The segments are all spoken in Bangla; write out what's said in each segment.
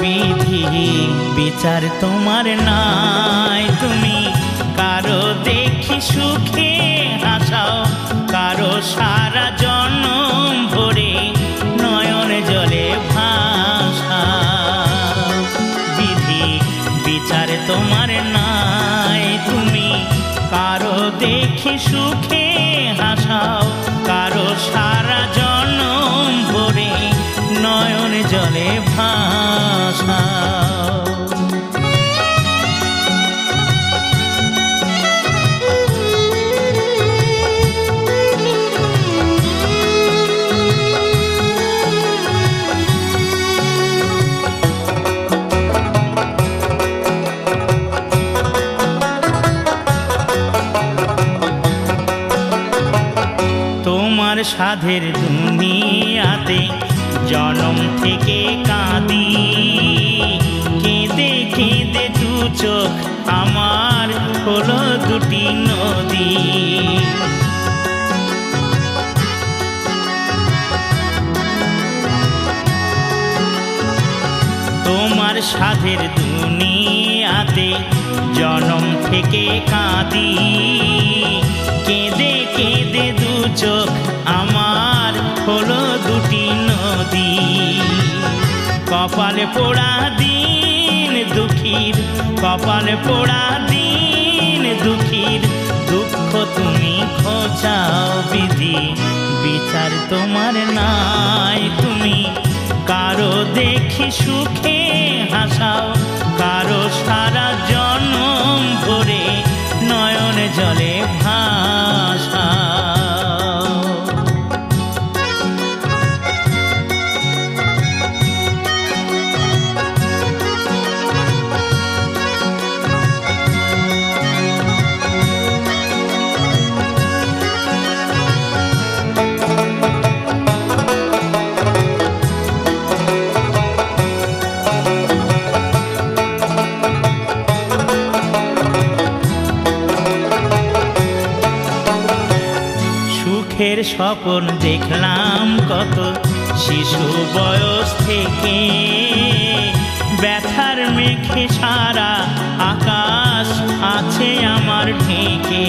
বিধি বিচার তোমার নাই। তুমি কারও দেখি সুখে হাসাও। কারও সারা জন্ম ভরে নয়ন জলে ভাষা বিধি বিচার তোমার নাই। তুমি কারও দেখি সুখে হাসাও। কারও সারা জন্ম ভরে জলে তোমার সাধের দুনিয়াতে জনম থেকে কাঁদি। কেঁদে কেঁদে দু চোখ আমার হলো দুটি নদী। তোমার সাধের দুনিয়াতে জনম থেকে কাঁদি। কেঁদে কেঁদে দু চোখ আমার কপালে পোড়া দিন দুঃখীর, কপালে পোড়া দিন দুঃখীর। দুঃখ তুমি খোঁচাও বিধি, বিচার তোমার নাই তুমি। কারও দেখি সুখে হাসাও, কারও সারা জনম ভরে নয়ন জলে স্বপন দেখলাম কত শিশু বয়স থেকে। ব্যথার মেঘে সারা আকাশ আছে আমার ঢেকে।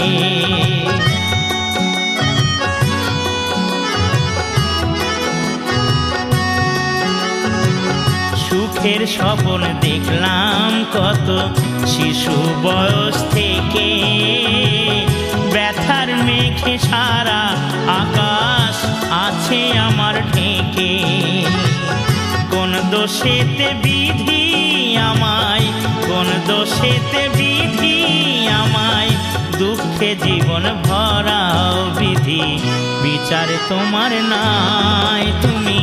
সুখের স্বপন দেখলাম কত শিশু বয়স থেকে। ব্যথার মেঘে সারা আকাশ আছে আমার ঢেকে। কোন দোষেতে বিধি আমায়, কোন দোষেতে বিধি আমায়, দুঃখে জীবন ভরাও বিধি। বিচার তোমার নাই তুমি,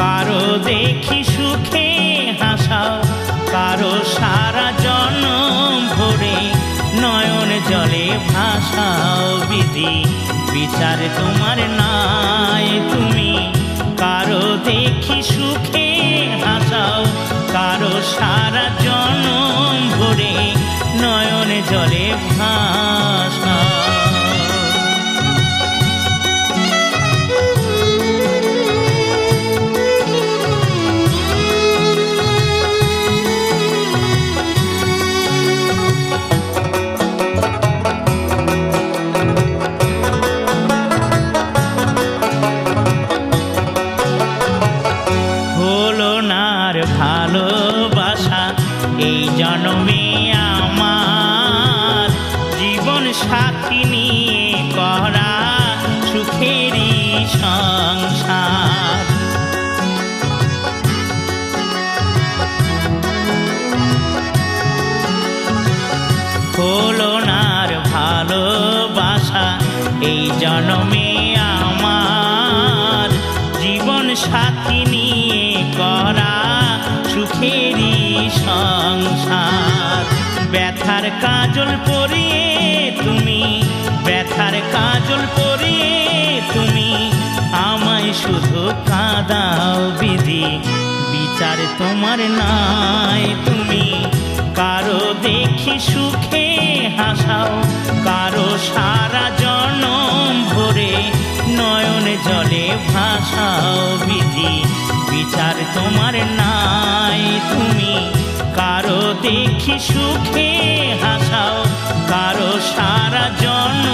কারও দেখি সুখে হাসাও, কারও সারা জনম ভরে নয়ন জলে ভাসাও বিধি। বিচার তোমার নাই। তুমি কারও দেখি সুখে হাসাও কারও সারা এই জনমে আমার জীবন সাথী নিয়ে করা সুখেরই সংসার। ব্যথার কাজল পরিয়ে তুমি, ব্যথার কাজল পরিয়ে তুমি আমায় শুধু কাঁদাও বিধি। বিচার তোমার নাই তুমি, কারও দেখি সুখে হাসাও, কারও সারা নয়ন বিধি বিচার তোমার নাই তুমি। কারও দেখি সুখে হাসাও কারও সারা জন্ম